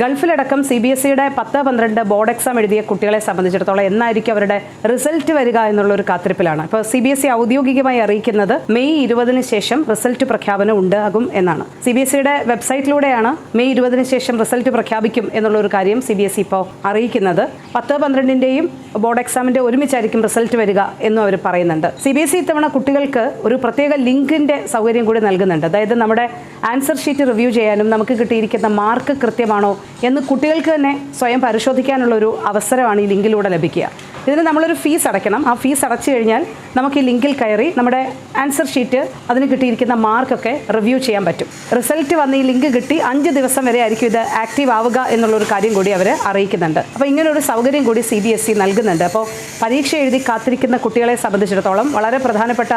ഗൾഫിലടക്കം C B S സിയുടെ പത്ത് പന്ത്രണ്ട് ബോർഡ് എക്സാം എഴുതിയ കുട്ടികളെ സംബന്ധിച്ചിടത്തോളം എന്നായിരിക്കും അവരുടെ റിസൾട്ട് വരിക എന്നുള്ള ഒരു കാത്തിരിപ്പിലാണ്. ഇപ്പോൾ സി ബി എസ് ഇ ഔദ്യോഗികമായി അറിയിക്കുന്നത് മെയ് ഇരുപതിന് ശേഷം റിസൾട്ട് പ്രഖ്യാപനം ഉണ്ടാകും എന്നാണ്. സി ബി എസ് സിയുടെ വെബ്സൈറ്റിലൂടെയാണ് മെയ് ഇരുപതിന് ശേഷം റിസൾട്ട് പ്രഖ്യാപിക്കും എന്നുള്ള ഒരു കാര്യം സി ബി എസ് ഇ ഇപ്പോൾ അറിയിക്കുന്നത്. പത്ത് പന്ത്രണ്ടിന്റെയും ബോർഡ് എക്സാമിന്റെ ഒരുമിച്ചായിരിക്കും റിസൾട്ട് വരിക എന്നും അവർ പറയുന്നുണ്ട്. സി ബി എസ് ഇ ഇത്തവണ കുട്ടികൾക്ക് ഒരു പ്രത്യേക ലിങ്കിന്റെ സൗകര്യം കൂടി നൽകുന്നുണ്ട്. അതായത് നമ്മുടെ ആൻസർ ഷീറ്റ് റിവ്യൂ ചെയ്യാനും നമുക്ക് കിട്ടിയിരിക്കുന്ന മാർക്ക് കൃത്യമാണോ എന്ന് കുട്ടികൾക്ക് തന്നെ സ്വയം പരിശോധിക്കാനുള്ള ഒരു അവസരമാണ് ഈ ലിങ്കിലൂടെ ലഭിക്കുക. ഇതിന് നമ്മളൊരു ഫീസ് അടയ്ക്കണം. ആ ഫീസ് അടച്ചു കഴിഞ്ഞാൽ നമുക്ക് ഈ ലിങ്കിൽ കയറി നമ്മുടെ ആൻസർ ഷീറ്റ് അതിന് കിട്ടിയിരിക്കുന്ന മാർക്കൊക്കെ റിവ്യൂ ചെയ്യാൻ പറ്റും. റിസൾട്ട് വന്ന് ഈ ലിങ്ക് കിട്ടി അഞ്ച് ദിവസം വരെ ആയിരിക്കും ഇത് ആക്റ്റീവ് ആവുക എന്നുള്ളൊരു കാര്യം കൂടി അവർ അറിയിക്കുന്നുണ്ട്. അപ്പോൾ ഇങ്ങനെ ഒരു സൗകര്യം കൂടി സി ബി എസ് ഇ നൽകുന്നുണ്ട്. അപ്പോൾ പരീക്ഷ എഴുതി കാത്തിരിക്കുന്ന കുട്ടികളെ സംബന്ധിച്ചിടത്തോളം വളരെ പ്രധാനപ്പെട്ട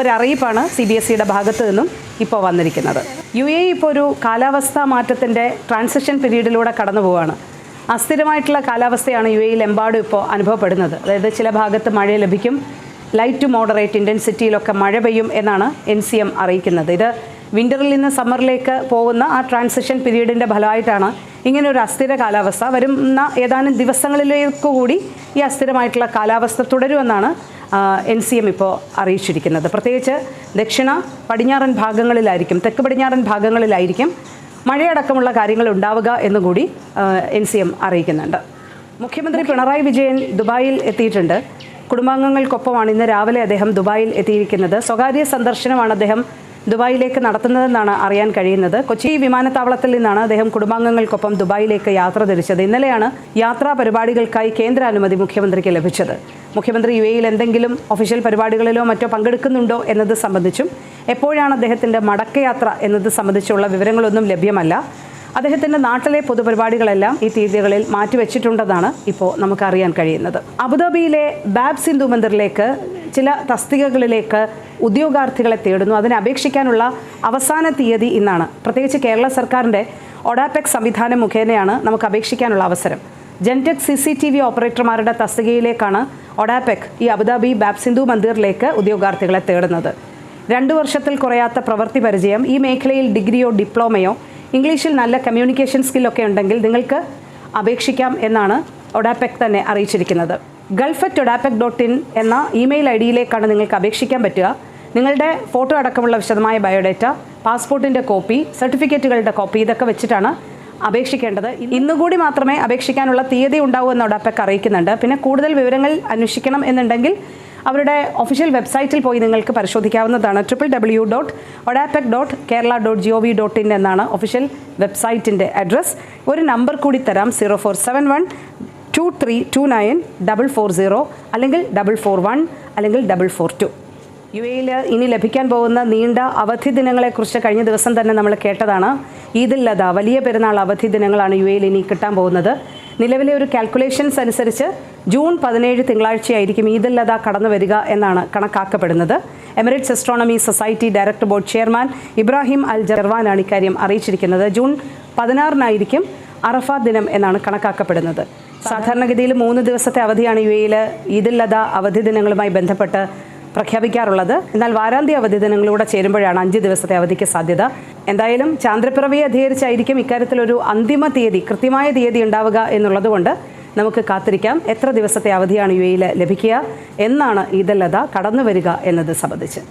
ഒരറിയിപ്പാണ് സി ബി എസ് സിയുടെ ഭാഗത്ത് നിന്നും ഇപ്പോൾ വന്നിരിക്കുന്നത്. യു എ ഇപ്പോൾ ഒരു കാലാവസ്ഥാ മാറ്റത്തിന്റെ ട്രാൻസിഷൻ പീരീഡിലൂടെ കടന്നു പോവുകയാണ് അസ്ഥിരമായിട്ടുള്ള കാലാവസ്ഥയാണ് യു എയിൽ എമ്പാടും ഇപ്പോൾ അനുഭവപ്പെടുന്നത്. അതായത് ചില ഭാഗത്ത് മഴ ലഭിക്കും ലൈറ്റ് ടു മോഡറേറ്റ് ഇന്റൻസിറ്റിയിലൊക്കെ മഴ പെയ്യും എന്നാണ് എൻ സി എം അറിയിക്കുന്നത്. ഇത് വിന്ററിൽ നിന്ന് സമ്മറിലേക്ക് പോകുന്ന ആ ട്രാൻസിഷൻ പീരീഡിന്റെ ഫലമായിട്ടാണ് ഇങ്ങനെ ഒരു അസ്ഥിര കാലാവസ്ഥ വരുന്ന ഏതാനും ദിവസങ്ങളിലേക്ക് കൂടി ഈ അസ്ഥിരമായിട്ടുള്ള കാലാവസ്ഥ തുടരുമെന്നാണ് എൻ സി എം ഇപ്പോൾ അറിയിച്ചിരിക്കുന്നത്. പ്രത്യേകിച്ച് ദക്ഷിണ പടിഞ്ഞാറൻ ഭാഗങ്ങളിലായിരിക്കും തെക്ക് പടിഞ്ഞാറൻ ഭാഗങ്ങളിലായിരിക്കും മഴയടക്കമുള്ള കാര്യങ്ങൾ ഉണ്ടാവുക എന്നുകൂടി എൻ സി എം അറിയിക്കുന്നുണ്ട്. മുഖ്യമന്ത്രി പിണറായി വിജയൻ ദുബായിൽ എത്തിയിട്ടുണ്ട്. കുടുംബാംഗങ്ങൾക്കൊപ്പമാണ് ഇന്ന് രാവിലെ അദ്ദേഹം ദുബായിൽ എത്തിയിരിക്കുന്നത്. സ്വകാര്യ സന്ദർശനമാണ് അദ്ദേഹം ദുബായിലേക്ക് നടത്തുന്നതെന്നാണ് അറിയാൻ കഴിയുന്നത്. കൊച്ചി വിമാനത്താവളത്തിൽ നിന്നാണ് അദ്ദേഹം കുടുംബാംഗങ്ങൾക്കൊപ്പം ദുബായിലേക്ക് യാത്ര തിരിച്ചത്. ഇന്നലെയാണ് യാത്രാ പരിപാടികൾക്കായി കേന്ദ്ര അനുമതി മുഖ്യമന്ത്രിക്ക് ലഭിച്ചത്. മുഖ്യമന്ത്രി യു എയിൽ എന്തെങ്കിലും ഒഫീഷ്യൽ പരിപാടികളിലോ മറ്റോ പങ്കെടുക്കുന്നുണ്ടോ എന്നത് സംബന്ധിച്ചും എപ്പോഴാണ് അദ്ദേഹത്തിന്റെ മടക്കയാത്ര എന്നത് സംബന്ധിച്ചുള്ള വിവരങ്ങളൊന്നും ലഭ്യമല്ല. അദ്ദേഹത്തിന്റെ നാട്ടിലെ പൊതുപരിപാടികളെല്ലാം ഈ തീയതികളിൽ മാറ്റിവെച്ചിട്ടുണ്ടെന്നാണ് ഇപ്പോൾ നമുക്കറിയാൻ കഴിയുന്നത്. അബുദാബിയിലെ ബാബ് സിന്ധു മന്ദിറിലേക്ക് ചില തസ്തികകളിലേക്ക് ഉദ്യോഗാർത്ഥികളെ തേടുന്നു. അതിനെ അപേക്ഷിക്കാനുള്ള അവസാന തീയതി ഇന്നാണ്. പ്രത്യേകിച്ച് കേരള സർക്കാരിന്റെ ഒഡാപെക് സംവിധാനം മുഖേനയാണ് നമുക്ക് അപേക്ഷിക്കാനുള്ള അവസരം. Gentec C C T V ഓപ്പറേറ്റർമാരുടെ തസ്തികയിലേക്കാണ് ഒഡാപെക് ഈ അബുദാബി ബാബ് സിന്ധു മന്ദിറിലേക്ക് ഉദ്യോഗാർത്ഥികളെ തേടുന്നത്. രണ്ടു വർഷത്തിൽ കുറയാത്ത പ്രവൃത്തി പരിചയം ഈ മേഖലയിൽ ഡിഗ്രിയോ ഡിപ്ലോമയോ ഇംഗ്ലീഷിൽ നല്ല കമ്മ്യൂണിക്കേഷൻ സ്കില്ലൊക്കെ ഉണ്ടെങ്കിൽ നിങ്ങൾക്ക് അപേക്ഷിക്കാം എന്നാണ് ഒഡാപെക് തന്നെ അറിയിച്ചിരിക്കുന്നത്. Gulf at Odepc dot in എന്ന ഇമെയിൽ ഐ ഡിയിലേക്കാണ് നിങ്ങൾക്ക് അപേക്ഷിക്കാൻ പറ്റുക. നിങ്ങളുടെ ഫോട്ടോ അടക്കമുള്ള വിശദമായ ബയോഡേറ്റ പാസ്പോർട്ടിന്റെ കോപ്പി സർട്ടിഫിക്കറ്റുകളുടെ കോപ്പി ഇതൊക്കെ വെച്ചിട്ടാണ് അപേക്ഷിക്കേണ്ടത്. ഇന്നുകൂടി മാത്രമേ അപേക്ഷിക്കാനുള്ള തീയതി ഉണ്ടാവൂ എന്ന് ഒഡാപെക് അറിയിക്കുന്നുണ്ട്. പിന്നെ കൂടുതൽ വിവരങ്ങൾ അന്വേഷിക്കണം എന്നുണ്ടെങ്കിൽ അവരുടെ ഒഫീഷ്യൽ വെബ്സൈറ്റിൽ പോയി നിങ്ങൾക്ക് പരിശോധിക്കാവുന്നതാണ്. Triple W dot ODEPC dot Kerala dot G O V dot in എന്നാണ് ഒഫീഷ്യൽ വെബ്സൈറ്റിന്റെ അഡ്രസ്സ് ഒരു നമ്പർ കൂടി തരാം zero four seven one two three two nine double four zero അല്ലെങ്കിൽ ഡബിൾ ഫോർ വൺ അല്ലെങ്കിൽ ഡബിൾ ഫോർ ടു യു എയിൽ ഇനി ലഭിക്കാൻ പോകുന്ന നീണ്ട അവധി ദിനങ്ങളെക്കുറിച്ച് കഴിഞ്ഞ ദിവസം തന്നെ നമ്മൾ കേട്ടതാണ്. ഈദുൽ ലത വലിയ പെരുന്നാൾ അവധി ദിനങ്ങളാണ് യു എയിൽ ഇനി കിട്ടാൻ പോകുന്നത്. നിലവിലെ ഒരു കാൽക്കുലേഷൻസ് അനുസരിച്ച് ജൂൺ പതിനേഴ് തിങ്കളാഴ്ചയായിരിക്കും ഈദ് ലത കടന്നു വരിക എന്നാണ് കണക്കാക്കപ്പെടുന്നത്. Emirates astronomy society director board chairman Ibrahim Al ജർവാനാണ് ഇക്കാര്യം അറിയിച്ചിരിക്കുന്നത്. ജൂൺ പതിനാറിനായിരിക്കും അറഫ ദിനം എന്നാണ് കണക്കാക്കപ്പെടുന്നത്. സാധാരണഗതിയിൽ മൂന്ന് ദിവസത്തെ അവധിയാണ് യു എയിൽ ഈദുൽ ലത അവധി ദിനങ്ങളുമായി ബന്ധപ്പെട്ട് പ്രഖ്യാപിക്കാറുള്ളത്. എന്നാൽ വാരാന്ത്യ അവധി ദിനങ്ങളിലൂടെ ചേരുമ്പോഴാണ് അഞ്ച് ദിവസത്തെ അവധിക്ക് സാധ്യത. എന്തായാലും ചാന്ദ്രപ്പിറവിയെ അധികരിച്ചായിരിക്കും ഇക്കാര്യത്തിലൊരു അന്തിമ തീയതി കൃത്യമായ തീയതി ഉണ്ടാവുക എന്നുള്ളതുകൊണ്ട് നമുക്ക് കാത്തിരിക്കാം. എത്ര ദിവസത്തെ അവധിയാണ് യു എയിൽ ലഭിക്കുക? എന്നാണ് ഇതല്ലത കടന്നു വരിക എന്നത് സംബന്ധിച്ച്.